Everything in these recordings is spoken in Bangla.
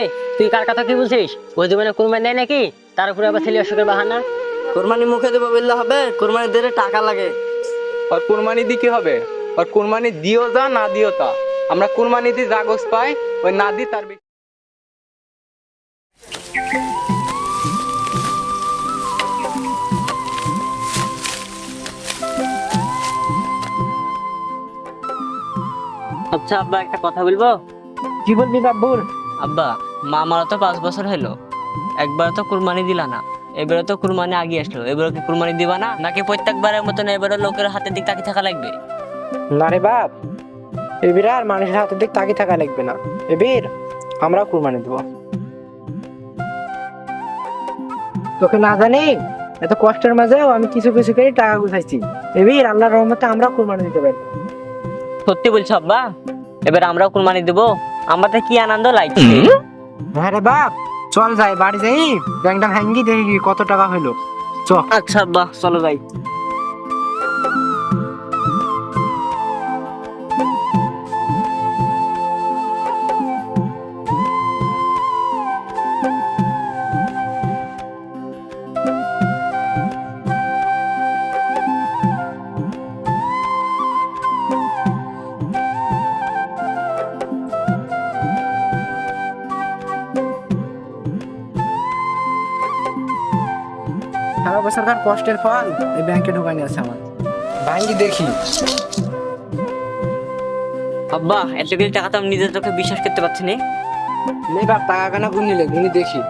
এই, তুই কার কথা কি বলছিস? ওই জীবনে কুরবানি দেয় নাকি? তার উপরে আবার ছেলে অসুখের বাহানা? কোরবানি মুখে দেবো বললে হবে কোরবানি দিলে টাকা লাগে। আর কুরবানি দি কি হবে? আর কুরবানি দিও যা না দিও তা। আমরা কুরবানি দি যা গোস পাই ওই না দি তার বেশি আচ্ছা আব্বা একটা কথা বলব? কি বলবি বাব্বুর আব্বা মা মারা তো পাঁচ বছর হলো। একবার তো কুরবানি দিলা না। এবারে তো কুরবানি আগে আসলো। এবারে কি কুরবানি দিবা না? নাকি প্রত্যেকবারের মতন এবারে লোকের হাতের দিক তাকিয়ে থাকা লাগবে? না রে বাপ এবির আর মানুষের হাতের দিক তাকিয়ে থাকা লাগবে না। এবির আমরা কুরবানি দেবো। তোকে না জানি এত কষ্টের মাঝেও আমি কিছু কিছু করে টাকা গুছাইছি। এবির আল্লাহর রহমতে আমরা কুরবানি দিতে পারি। সত্যি বলছো আব্বা? এবার আমরাও কুরবানি দেবো। আমাদের কি আনন্দ লাগছে? হ্যাঁ রে বাপ, চল যাই, বাড়ি যাই। ব্যাংকটা ভাঙ্গি দেখি কত টাকা হলো চ। আচ্ছা বাহ, চলো যাই। সারা বছর তার কষ্টের ফল এই ব্যাংকে ঢোকানি আছে আমার। ভাঙ্গি দেখি। আব্বা এতগুলি টাকা তো আমি নিজের চোখে বিশ্বাস করতে পারছি না। নেই বাপ টাকা কেন গুনিলে গুনি দেখি।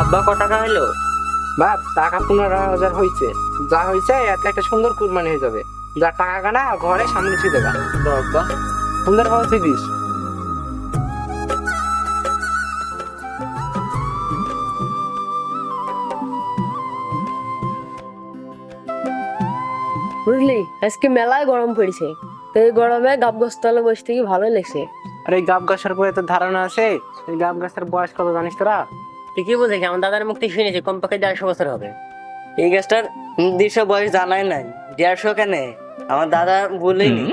আব্বা ক টাকা হলো বাপ টাকা পনেরো হাজার হয়েছে যা হয়েছে এত একটা সুন্দর কুরবানি হয়ে যাবে। যা টাকা কানা ঘরে সামনে ছুঁয়ে দেবা। আব্বা সুন্দর ভাবে ছুঁয়ে দিস। বুঝলি আজকে মেলায় গরম পড়েছে। তো এই গরমে গাব তলে বসে থেকে ভালোই লাগছে। আর এই গাব গাছের বইয়ে তো ধারণা আছে। এই গাব গাছের বয়স কত জানিস তোরা? তুই কি আমার দাদার মুক্তি শুনেছি, কমপক্ষে দেড়শো বছর হবে। এই গাছটার নির্দিষ্ট বয়স জানাই নাই, দেড়শো কেন? আমার দাদা বলিনি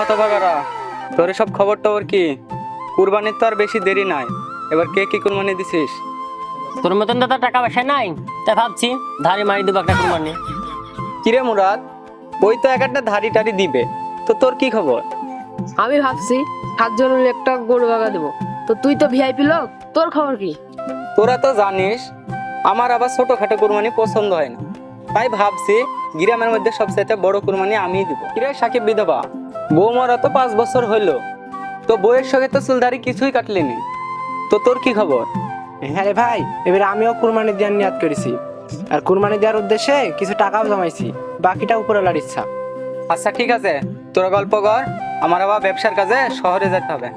হতভাগারা, তোর সব খবর টবর কি? কুরবানির তো আর বেশি দেরি নাই। এবার কে কি কুরবানি দিছিস? তোর মতন দাদা টাকা পয়সা নাই তাই ভাবছি ধারে মারি দেবো একটা কুরবানি। কিরে মুরাদ? ওই তো এক একটা ধারি টারি দিবে। তো তোর কি খবর? আমি ভাবছি সাতজন মিলে একটা গরু বাগা দেবো। তো তুই তো ভিআইপি লোক তোর খবর কি? তোরা তো জানিস আমার আবার ছোটখাটো কুরবানি পছন্দ হয় না। তাই ভাবছি গ্রামের মধ্যে সবচাইতে বড় কুরবানি আমিই দিব। কিরে সাকিব বিধবা? বউ মরা তো পাঁচ বছর হইল। তো বউয়ের সঙ্গে তো চুলদারি কিছুই কাটলিনি। তো তোর কি খবর? হ্যাঁ রে ভাই এবার আমিও কুরবানি দেওয়ার নিয়াদ করেছি। আর কুরবানি দেওয়ার উদ্দেশ্যে কিছু টাকাও জমাইছি বাকিটা উপরে লার ইচ্ছা। আচ্ছা ঠিক আছে। তোরা গল্প কর আমার আবার ব্যবসার কাজে শহরে যেতে হবে।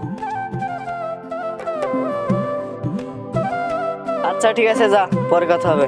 আচ্ছা ঠিক আছে যা পরে কথা হবে।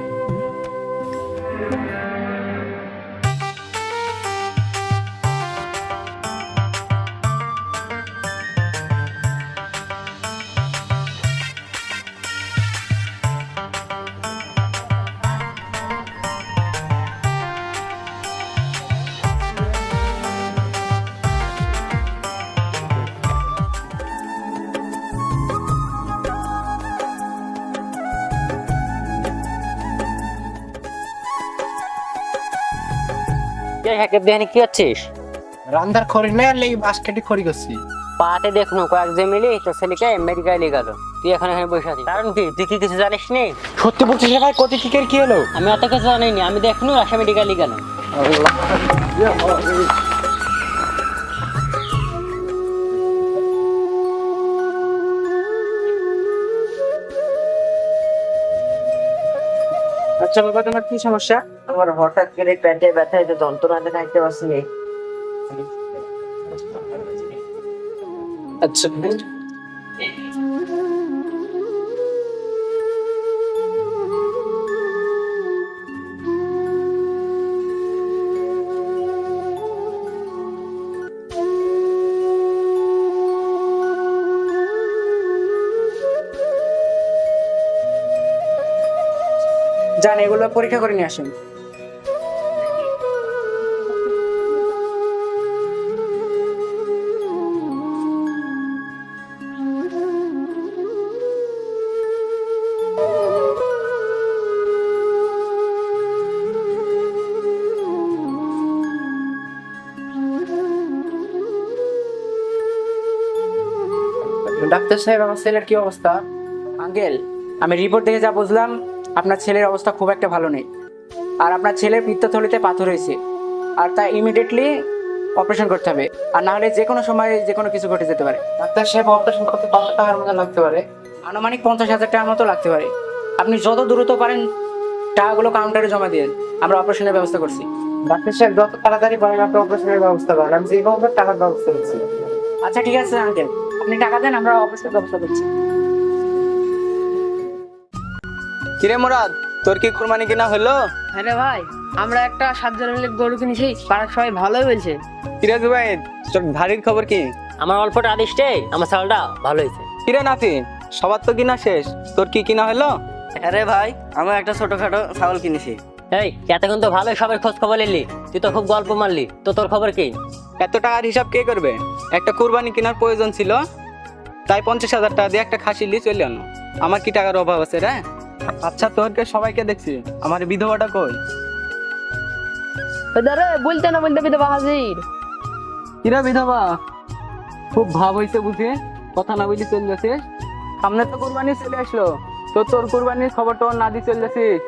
হ্যাঁ, কি না করছি মিলে ছেলেকে নিয়ে তুই এখন এখানে বসে কারণ কি তুই কি কিছু জানিস নি? কি হলো? আমি অত কিছু জানিনি আমি দেখুন রাশিয়া মেডিকেল নিয়ে গেল আচ্ছা বাবা তোমার কি সমস্যা? আমার হঠাৎ করে পেটে ব্যথা হইতে যন্ত্রণাতে থাকতে পারছি। আচ্ছা যান এগুলো পরীক্ষা করে নিয়ে আসেন ডাক্তার সাহেব আমার ছেলের কি অবস্থা? আঙ্কেল আমি রিপোর্ট দেখে যা বুঝলাম আপনার ছেলের অবস্থা খুব একটা ভালো নেই। আর আপনার ছেলের পিত্তথলিতে পাথর হয়েছে। আর তা ইমিডিয়েটলি অপারেশন করতে হবে। আর না হলে যে কোনো সময় যে কোনো কিছু ঘটে যেতে পারে। ডাক্তার সাহেব অপারেশন করতে কত টাকার মতো লাগতে পারে। আনুমানিক পঞ্চাশ হাজার টাকার মতো লাগতে পারে। আপনি যত দ্রুত পারেন টাকাগুলো কাউন্টারে জমা দিয়ে আমরা অপারেশনের ব্যবস্থা করছি। ডাক্তার সাহেব যত তাড়াতাড়ি পারেন আপনি অপারেশনের ব্যবস্থা করেন। আমি যেভাবে টাকার ব্যবস্থা করছি। আচ্ছা ঠিক আছে আঙ্কেল আপনি টাকা দেন আমরা ব্যবস্থা করছি। কিরে মুরাদ তোর কি কুরবানি কিনা হলো? হ্যাঁ রে ভাই আমরা একটা সাত জনের মিলে গরু কিনেছি পাড়ার সবাই ভালোই বলছে। কিরে জুবাইদ তোর ভারির খবর কি? আমার অল্পটা আদিষ্টে আমার চালটা ভালো হয়েছে। কিরে নাফি সবার তো কিনা শেষ তোর কি কিনা হলো? আরে ভাই আমার একটা ছোটখাটো ছাগল কিনেছি। এই এতক্ষণ তো ভালোই সবার খোঁজ খবর নিলি। তুই তো খুব গল্প মারলি। তো তোর খবর কি? এত টাকার হিসাব কে করবে? একটা কুরবানি কেনার প্রয়োজন ছিল। তাই পঞ্চাশ হাজার টাকা দিয়ে একটা খাসি নিয়ে চলে আনো। আমার কি টাকার অভাব আছে রে? আচ্ছা তোরকে সবাইকে দেখছি। আমার বিধবাটা কই? রে বলতে না বলতে বিধবা হাজির। কিরা বিধবা? খুব ভাব হইছে বুঝি? কথা না বলি চলে যাচ্ছিস সামনে তো কুরবানি চলে আসলো। তো তোর কুরবানির খবর তো না দিয়ে চলে যাচ্ছিস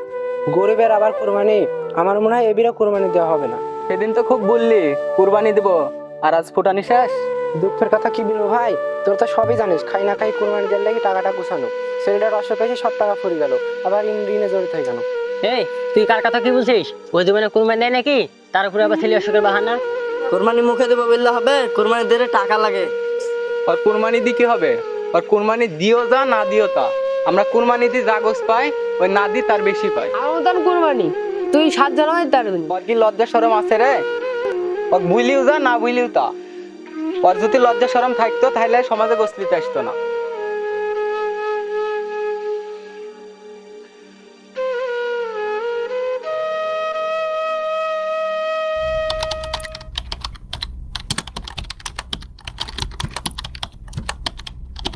গরিবের আবার কোরবানি? আমার মনে হয় এবিরও কোরবানি দেওয়া হবে না। সেদিন তো খুব বললি কুরবানি দিব আর আজ ফুটানি শেষ। দুঃখের কথা কি বলব ভাই? তোর তো সবই জানিস খাই না খাই কোরবানি দেওয়ার লাগি টাকাটা গুছানো। ছেলেটার অসুখ হয়েছে সব টাকা ফুরি গেল। আবার ঋণ ঋণে জড়িত হয়ে গেল। এই তুই কার কথা কি বলছিস? ওই জীবনে কোরবানি দেয় নাকি? তার উপরে আবার ছেলে অসুখের বাহানা? কোরবানি মুখে দেবো বললে হবে কোরবানি দিলে টাকা লাগে। আর কুরবানি দি কি হবে? আর কুরবানি দিও যা না দিও তা। আমরা কুরবানিতে যা গোস পাই ওই নাদি তার বেশি পাই। আমার তো কুরবানি। তুই সাত জানাই তার বাকি কি লজ্জা শরম আছে রে? ও বুঝলিও যা না বুঝলিও তা। ওর যদি লজ্জা শরম থাকতো তাহলে সমাজে গোসলিতে আসতো না।